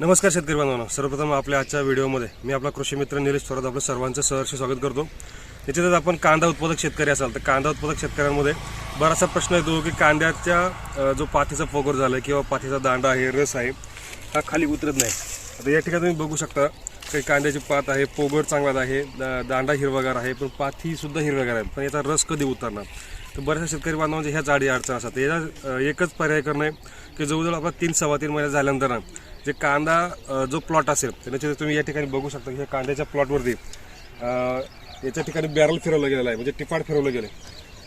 नमस्कार शेतकरी बांधवांनो. सर्वप्रथम आपल्या आजच्या व्हिडिओमध्ये मी आपला कृषी मित्र निलेश थोरात आपलं सर्वांचं सहर्ष स्वागत करतो. त्याच्यातच आपण कांदा उत्पादक शेतकरी असाल तर कांदा उत्पादक शेतकऱ्यांमध्ये बराचसा प्रश्न येतो की कांद्याच्या जो पाथीचा पोगर झाला किंवा पाथीचा दांडा आहे रस आहे हा खाली उतरत नाही. आता या ठिकाणी तुम्ही बघू शकता काही कांद्याची पात आहे पोगर चांगला आहे दांडा हिरवागार आहे पण पाथीसुद्धा हिरवागार आहे पण याचा रस कधी उतरणार? तर बऱ्याचशा शेतकरी बांधवांच्या ह्या जाडी अडचण असतात. याचा एकच पर्याय करणं आहे की जवळजवळ आपला तीन सव्वा तीन महिने झाल्यानंतर जे कांदा जो प्लॉट असेल त्याच्या तुम्ही या ठिकाणी बघू शकता की ह्या कांद्याच्या प्लॉटवरती याच्या ठिकाणी बॅरल फिरवलं गेलेलं आहे म्हणजे टिपाड फिरवलं गेलं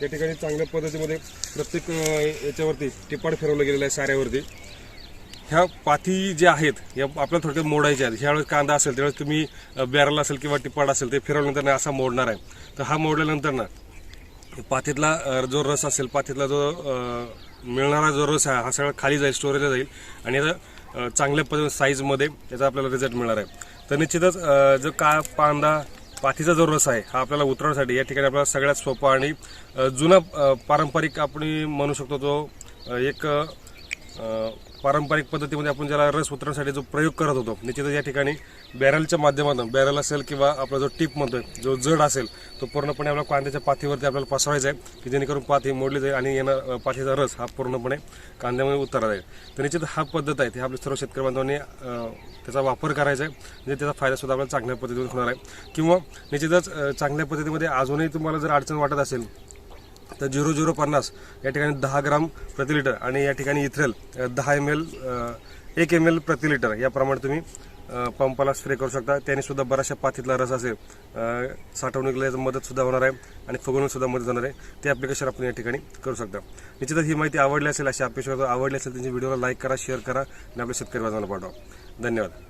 या ठिकाणी चांगल्या पद्धतीमध्ये प्रत्येक याच्यावरती टिपाड फिरवलं गेलेलं आहे साऱ्यावरती. ह्या पाथी जे आहेत या आपल्याला थोडक्यात मोडायच्या आहेत. ह्यावेळेस कांदा असेल त्यावेळेस तुम्ही बॅरल असेल किंवा टिपाड असेल ते फिरवल्यानंतर ना असा मोडणार आहे. तर हा मोडल्यानंतर ना पाथीतला जो रस असेल पाथीतला जो मिळणारा जो रस आहे हा सगळा खाली जाईल स्टोरेजला जाईल. आणि याचा चांगल्या पद्धतीने साईजमध्ये त्याचा आपल्याला रिझल्ट मिळणार आहे. तर निश्चितच जो का कांदा पाथीचा जो रस आहे हा आपल्याला उतरवण्यासाठी या ठिकाणी आपल्याला सगळ्यात सोपा आणि जुना पारंपरिक आपण म्हणू शकतो तो एक पारंपरिक पद्धतीमध्ये आपण ज्याला रस उतरण्यासाठी जो प्रयोग करत होतो निश्चितच या ठिकाणी बॅरलच्या माध्यमातून बॅरल असेल किंवा आपला जो टीप म्हणतोय जो जड असेल तो पूर्णपणे आपल्या कांद्याच्या पाथीवरती आपल्याला पसरायचा आहे की जेणेकरून पाथी मोडली जाईल आणि येणार पाथीचा रस हा पूर्णपणे कांद्यामध्ये उतरला जाईल. तर निश्चित हा पद्धत आहे ती आपल्या सर्व शेतकरी बांधवांनी त्याचा वापर करायचा आहे म्हणजे त्याचा फायदा सुद्धा आपल्याला चांगल्या पद्धतीने होणार आहे. किंवा निश्चितच चांगल्या पद्धतीमध्ये अजूनही तुम्हाला जर अडचण वाटत असेल तर झिरो झिरो पन्नास या ठिकाणी दहा ग्राम प्रति लिटर आणि या ठिकाणी इथ्रेल दहा एम एल एक एम एल प्रति लिटर याप्रमाणे तुम्ही पंपाला स्प्रे करू शकता. त्याने सुद्धा बऱ्याचशा पाथीतला रस असेल साठवणुकीला मदत सुद्धा होणार आहे आणि फुगवणूक सुद्धा मदत होणार आहे. ते ॲप्लिकेशन आपण या ठिकाणी करू शकता. निश्चितच ही माहिती आवडली असेल अशी अपेक्षा करतो. आवडली असेल त्यांची व्हिडिओला लाईक करा शेअर करा आणि आपल्या शेतकरी बांधवांना पाठवा. धन्यवाद.